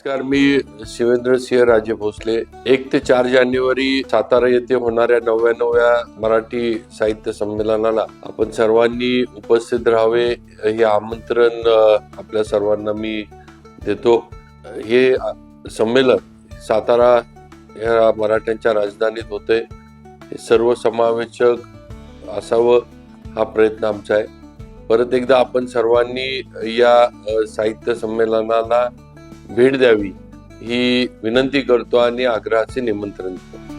नमस्कार मी शिवेंद्र सिंह राजे भोसले. एक ते चार जानेवारी सातारा येथे होणाऱ्या नव्याण्णव्या मराठी साहित्य संमेलनाला आपण सर्वांनी उपस्थित राहावे हे आमंत्रण आपल्या सर्वांना मी देतो. हे संमेलन सातारा या मराठ्यांच्या राजधानीत होते. हे सर्वसमावेशक असावं हा प्रयत्न आमचा आहे. परत एकदा आपण सर्वांनी या साहित्य संमेलनाला भेट द्यावी ही विनंती करतो आणि आग्रहाचे निमंत्रण देतो.